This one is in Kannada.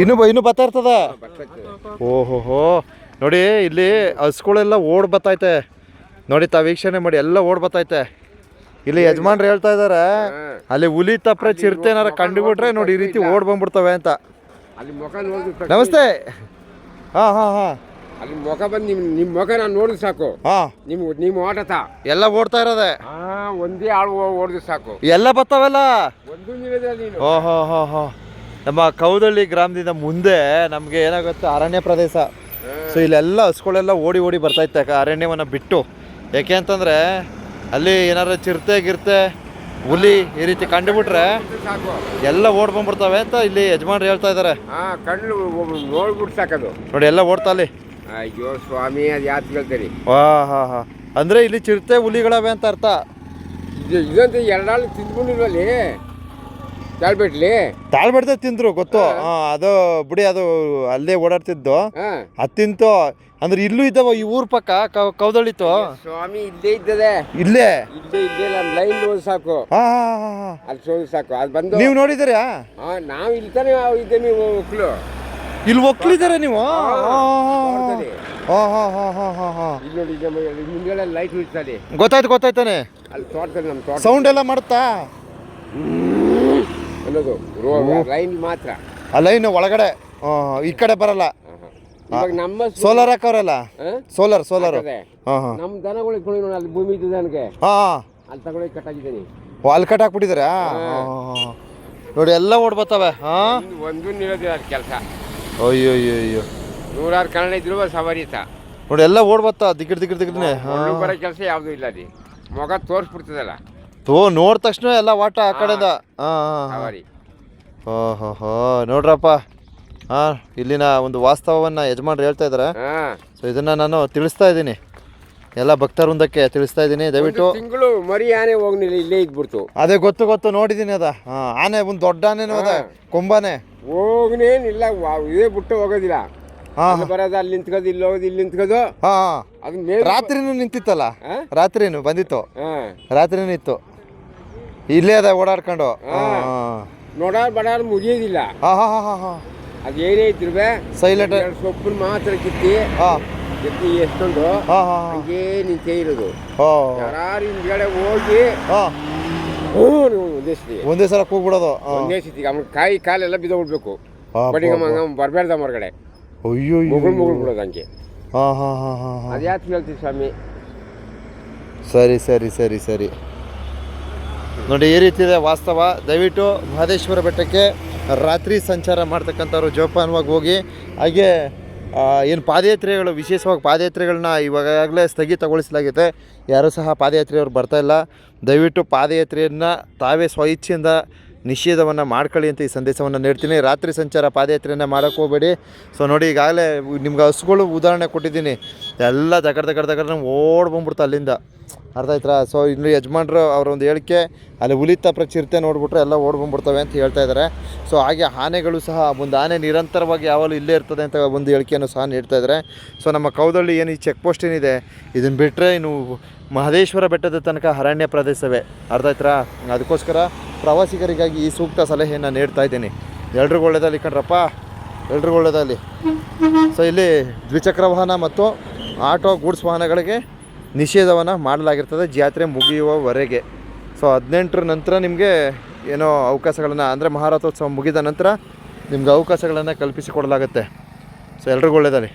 ಇನ್ನು ಇನ್ನು ಬರ್ತಾ ಇರ್ತದ? ಓಹೋಹೋ. ಓಹೋ ನೋಡಿ ಇಲ್ಲಿ ಹಸ್ಗಳೆಲ್ಲ ಓಡ್ ಬತ್ತೈತೆ. ನೋಡಿ ತಾವ ವೀಕ್ಷಣೆ ಮಾಡಿ ಎಲ್ಲ ಓಡ್ ಬತ್ತೈತೆ. ಇಲ್ಲಿ ಯಜಮಾನ್ರು ಹೇಳ್ತಾ ಇದಾರೆ ಅಲ್ಲಿ ಹುಲಿ ತಪ್ರೆ ಚಿರತೆ ಏನಾರ ಕಂಡುಬಿಟ್ರೆ ನೋಡಿ ಈ ರೀತಿ ಓಡ್ ಬಂದ್ಬಿಡ್ತವೆ ಅಂತ. ನಮಸ್ತೆ. ಹಾ ಹಾ ಹಾ. ಅಲ್ಲಿ ಮುಖ ಬಂದು ನಿಮ್ಮ ನಿಮ್ಮ ಮುಖ ನಾನು ನೋಡಿದ್ ಸಾಕು. ಹಾಂ. ನಿಮ್ಮ ನಿಮ್ಮ ಓಟತ ಎಲ್ಲ ಓಡ್ತಾ ಇರೋದೆ. ಹಾ ಒಂದೇ ಆಳು ಓಡಿದ್ ಸಾಕು. ಎಲ್ಲ ಬರ್ತಾವಲ್ಲ ಒಂದು ನೀನು? ಓಹೋ ಹೋ ಹೋ ನಮ್ಮ ಕೌದಳ್ಳಿ ಗ್ರಾಮದಿಂದ ಮುಂದೆ ನಮಗೆ ಏನಾಗುತ್ತೆ? ಅರಣ್ಯ ಪ್ರದೇಶ. ಸೊ ಇಲ್ಲೆಲ್ಲ ಹಸ್ಗಳೆಲ್ಲ ಓಡಿ ಓಡಿ ಬರ್ತೈತೆ ಕ- ಅರಣ್ಯವನ್ನು ಬಿಟ್ಟು. ಯಾಕೆ ಅಂತಂದರೆ ಅಲ್ಲಿ ಏನಾರು ಚಿರತೆ ಗಿರ್ತೆ ಹುಲಿ ಈ ರೀತಿ ಕಂಡುಬಿಟ್ರೆ ಸಾಕು. ಎಲ್ಲ ಓಡ್ ಬಂದ್ಬಿಡ್ತಾವೆ ಅಂತ ಇಲ್ಲಿ ಯಜಮಾನ್ರು ಹೇಳ್ತಾ ಇದ್ದಾರೆ. ಹಾ ಕಣ್ಣು ನೋಡ್ಬಿಟ್ಟು ಸಾಕದು. ನೋಡಿ ಎಲ್ಲ ಓಡ್ತಾ ಅಲ್ಲಿ. ಅಯ್ಯೋ ಸ್ವಾಮಿ ಅದು ಯಾತ್ ಕೇಳ್ತೀರಿ ಹಾ ಹಾ ಹಾ. ಅಂದರೆ ಇಲ್ಲಿ ಚಿರತೆ ಹುಲಿಗಳವೆ ಅಂತ ಅರ್ಥ. ಇದು ಇದಂತೂ ಎರಡಾಳು ತಿಂದ್ಕೊಂಡಿಲ್ವಲ್ಲಿ? ಕೇಳ್ಬಿಟ್ಲಿ ತಾಳ್ಬಿಡ್ದೆ ತಿಂದ್ರು ಗೊತ್ತು ಆ, ಅದು ಬಿಡಿ ಅದು ಅಲ್ಲೇ ಓಡಾಡ್ತಿದ್ದು ಹಾ ಅದು ತಿಂತು ಅಂದ್ರೆ ಇಲ್ಲೂ ಇದ್ದಾವ ಈ ಊರ್ ಪಕ್ಕ ಕೌ- ಕೌದಳಿತು ಸ್ವಾಮಿ ಇಲ್ಲೇ ಇದ್ದದೆ ಇಲ್ಲೇ ಇಲ್ಲೇ ಇಲ್ಲೇ ನಮ್ಮ ಲೈನ್ ಹೋದ್ ಸಾಕು ಹಾ ಹಾ ಹಾ ಹಾ ಅಲ್ಲಿ ಸೋದ್ ಸಾಕು ಅದು ಬಂದು ನೀವು ನೋಡಿದ್ದೀರಾ ಹಾ ನಾವು ಇಲ್ಲಿ ತಾನೇ ಇದ್ದೆ ನೀವು ಮಕ್ಕಳು ಇಲ್ಲಿ ಒಕ್ಲಿದ್ದೀರಾ ನೀವು ಆ ಹಾ ಹಾ ಇಲ್ಲಿ ನೋಡಿ ನಮ್ಮ ಮುಂದ್ಗಡೆ ಲೈಟ್ ಉಳಿಸ್ತಾರೆ ಗೊತ್ತಾಯ್ತು ಗೊತ್ತಾಯ್ತಾನೆ ಅಲ್ಲಿ ತೋಟದಲ್ಲಿ ನಮ್ಮ ತೋಟ ಸೌಂಡ್ ಎಲ್ಲ ಮಾಡುತ್ತಾ ಅನ್ನೋದು ಲೈನ್ ಮಾತ್ರ. ಆ ಲೈನ್ ಒಳಗಡೆ ಈ ಕಡೆ ಬರಲ್ಲ. ಇವಾಗ ನಮ್ಮ ಸೋಲಾರ್ ಹಾಕವ್ರಲ್ಲ? Solar solar. ನಮ್ಮ ದನಗಳು ಕೊಡಿ ನೋಡಿ ಅಲ್ಲಿ ಭೂಮಿ ಇದ್ದು ನನಗೆ ಹಾ ಅಲ್ಲಿ ತಗೊಳ್ಳಿ ಕಟ್ಟಾಗಿದ್ದೀನಿ ಓ, ಅಲ್ಲಿ ಕಟ್ ಹಾಕ್ಬಿಟ್ಟಿದ್ದೀರಾ. ನೋಡಿ ಎಲ್ಲ ಓಡ್ ಹಾಂ? ಒಂದು- ನಿಲ್ಲೋದಿಲ್ಲ ಅದು ಕೆಲಸ. ಅಯ್ಯೋ ಅಯ್ಯೋ ಅಯ್ಯೋ ನೂರಾರು ಕನ್ನಡ ಇದ್ರು ಸವಾರಿತ ನೋಡಿ ಎಲ್ಲ ಓಡ್ ಬತ್ತ ದಿಗ್ಗಿಡ್ ದಿಗ್ಗಿಡ್ ದಿಗ್ಗಿಡ್ನೆ ಬರೋ ಕೆಲಸ ಯಾವುದೂ ಇಲ್ಲ ರೀ ಮೊಗ ತೋರಿಸ್ಬಿಡ್ತದಲ್ಲ. ತೋ ನೋಡಿದ ತಕ್ಷಣ ಎಲ್ಲ ವಾಟ ಆ ಕಡೆದ. ಹಾ ಹಾ ಹಾ ಸವಾರಿ ಹೋ ಹೋ ಹೋ ನೋಡ್ರಪ್ಪ. ಹಾಂ ಇಲ್ಲಿನ ಒಂದು ವಾಸ್ತವವನ್ನ ಯಜಮಾನ್ರು ಹೇಳ್ತಾ ಇದ್ದಾರೆ ಹಾ. ಸೊ ಇದನ್ನ ನಾನು ತಿಳಿಸ್ತಾ ಇದ್ದೀನಿ. ಎಲ್ಲ ಭಕ್ತವೃಂದಕ್ಕೆ ತಿಳಿಸ್ತಾ ಇದ್ದೀನಿ. ದಯವಿಟ್ಟು ತಿಂಗಳು ಮರಿ ಆನೆ ಹೋಗ್ನಿಲ್ಲ ಇಲ್ಲೇ ಇದ್ಬಿಡ್ತು. ಅದೇ ಗೊತ್ತು ಗೊತ್ತು ನೋಡಿದ್ದೀನಿ ಅದ. ಹಾಂ ಆನೆ ಒಂದು ದೊಡ್ಡ ಆನೆನೂ ಅದ ಕೊಂಬಾನೆ. ಹೋಗ್ನೇನಿಲ್ಲ ಇದೇ ಬಿಟ್ಟು ಹೋಗೋದಿಲ್ಲ. ಬರೋದು ಅಲ್ಲಿ ನಿಂತ್ಕೋದು ಇಲ್ಲಿ ಹೋಗೋದು ಇಲ್ಲಿ ನಿಂತ್ಕೋದು. ಹಾಂ ರಾತ್ರಿನೂ ನಿಂತಿತ್ತಲ್ಲ? ರಾತ್ರಿನೂ ಬಂದಿತ್ತು? ರಾತ್ರಿನೂ ಇತ್ತು. ಇಲ್ಲೇ ಅದ ಓಡಾಡ್ಕೊಂಡು. ಹಾಂ. ನೋಡಾರ್ ಬಡಾರ್ ಮುಗಿಯೋದಿಲ್ಲ. ಹಾಂ ಹಾಂ ಹಾಂ ಹಾಂ ಹಾಂ. ಅದು ಏನೇ ಇದ್ರುವೆ ಸೈಲೆಂಟ್ ಸೊಪ್ಪನ್ನ ಮಾತ್ರ ಕಿತ್ತಿ ಹಾಂ. ಎತ್ತಿ ಎಷ್ಟೊಂದು ಹಾಂ ಹಾಂ ಹಾಂ. ಹಂಗೇ ನಿಂತೇ ಇರೋದು. ಯಾರು ಹಿಂದ್ಗಡೆ ಹೋಗಿ ಒಂದೇ ಸತಿ ಒಂದೇ ಸಲ ಕೂಗ್ಬಿಡೋದು. ಒಂದೇ ಸತಿ ಅವ್ನ ಕಾಯಿ ಕಾಲೆಲ್ಲ ಬಿದ್ದೋಗ್ಬಿಡ್ಬೇಕು. ಬಡಿಗ ಬರಬೇಡ್ದ ಹೊರಗಡೆ ಅಯ್ಯೋ ಮುಗುಳ್ ಮುಗುಳು ಬಿಡೋದು ಹಂಗೆ ಹಾಂ ಹಾಂ ಹಾಂ ಹಾಂ. ಅದ್ಯಾತ್ ಅದು ಹೇಳ್ತೀವಿ ಸ್ವಾಮಿ ಸರಿ ಸರಿ ಸರಿ ಸರಿ ನೋಡಿ, ಈ ರೀತಿ ಇದೆ ವಾಸ್ತವ. ದಯವಿಟ್ಟು ಮಹದೇಶ್ವರ ಬೆಟ್ಟಕ್ಕೆ ರಾತ್ರಿ ಸಂಚಾರ ಮಾಡ್ತಕ್ಕಂಥವ್ರು ಜೋಪಾನವಾಗಿ ಹೋಗಿ. ಹಾಗೆ ಏನು ಪಾದಯಾತ್ರೆಗಳು, ವಿಶೇಷವಾಗಿ ಪಾದಯಾತ್ರೆಗಳನ್ನ ಇವಾಗಲೇ ಸ್ಥಗಿತಗೊಳಿಸಲಾಗಿದೆ. ಯಾರೂ ಸಹ ಪಾದಯಾತ್ರೆಯವರು ಬರ್ತಾ ಇಲ್ಲ. ದಯವಿಟ್ಟು ಪಾದಯಾತ್ರೆಯನ್ನು ತಾವೇ ಸ್ವಇಚ್ಛೆಯಿಂದ ನಿಷೇಧವನ್ನು ಮಾಡ್ಕೊಳ್ಳಿ ಅಂತ ಈ ಸಂದೇಶವನ್ನು ನೀಡ್ತೀನಿ. ರಾತ್ರಿ ಸಂಚಾರ ಪಾದಯಾತ್ರೆಯನ್ನು ಮಾಡೋಕ್ಕೆ ಹೋಗಬೇಡಿ. ಸೊ ನೋಡಿ, ಈಗಾಗಲೇ ನಿಮ್ಗೆ ಹಸುಗಳು ಉದಾಹರಣೆ ಕೊಟ್ಟಿದ್ದೀನಿ. ಎಲ್ಲ ದಗಡ್ ದಗಡ್ ನಮ್ಗೆ ಓಡ್ ಬಂದ್ಬಿಡ್ತು ಅಲ್ಲಿಂದ. ಅರ್ಥ ಆಯ್ತಾ ಸೊ ಇನ್ನು ಯಜಮಾನ್ರು ಅವರೊಂದು ಹೇಳಿಕೆ, ಅಲ್ಲಿ ಹುಲಿ ತಪ್ರ ಚಿರತೆ ನೋಡ್ಬಿಟ್ರೆ ಎಲ್ಲ ಓಡ್ ಬಂದ್ಬಿಡ್ತವೆ ಅಂತ ಹೇಳ್ತಾ ಇದ್ದಾರೆ ಸೊ ಹಾಗೆ ಆನೆಗಳು ಸಹ ಒಂದು ಆನೆ ನಿರಂತರವಾಗಿ ಯಾವಾಗಲೂ ಇಲ್ಲೇ ಇರ್ತದೆ ಅಂತ ಒಂದು ಹೇಳಿಕೆಯನ್ನು ಸಹ ನೀಡ್ತಾ ಇದ್ದಾರೆ ಸೊ ನಮ್ಮ ಕೌದಳ್ಳಿ ಏನು ಈ ಚೆಕ್ ಪೋಸ್ಟ್ ಏನಿದೆ ಇದನ್ನು ಬಿಟ್ಟರೆ ಇನ್ನು ಮಹದೇಶ್ವರ ಬೆಟ್ಟದ ತನಕ ಅರಣ್ಯ ಪ್ರದೇಶವೇ. ಅರ್ಥ ಆಯ್ತಾ ಅದಕ್ಕೋಸ್ಕರ ಪ್ರವಾಸಿಗರಿಗಾಗಿ ಈ ಸೂಕ್ತ ಸಲಹೆಯನ್ನು ನೀಡ್ತಾ ಇದ್ದೀನಿ. ಎಲ್ರಿಗೂ ಒಳ್ಳೇದಲ್ಲಿ ಕಣ್ರಪ್ಪ. ಎಲ್ರಿಗೂ ಒಳ್ಳೇದಲ್ಲಿ ಸೊ ಇಲ್ಲಿ ದ್ವಿಚಕ್ರ ವಾಹನ ಮತ್ತು ಆಟೋ ಗೂಡ್ಸ್ ವಾಹನಗಳಿಗೆ ನಿಷೇಧವನ್ನು ಮಾಡಲಾಗಿರ್ತದೆ. ಜಾತ್ರೆ ಮುಗಿಯುವವರೆಗೆ. ಸೊ ಹದಿನೆಂಟರ ನಂತರ ನಿಮಗೆ ಏನೋ ಅವಕಾಶಗಳನ್ನು, ಅಂದರೆ ಮಹಾರಥೋತ್ಸವ ಮುಗಿದ ನಂತರ ನಿಮ್ಗೆ ಅವಕಾಶಗಳನ್ನು ಕಲ್ಪಿಸಿಕೊಡಲಾಗುತ್ತೆ. ಸೊ ಎಲ್ರಿಗೂ ಒಳ್ಳೇದಲ್ಲಿ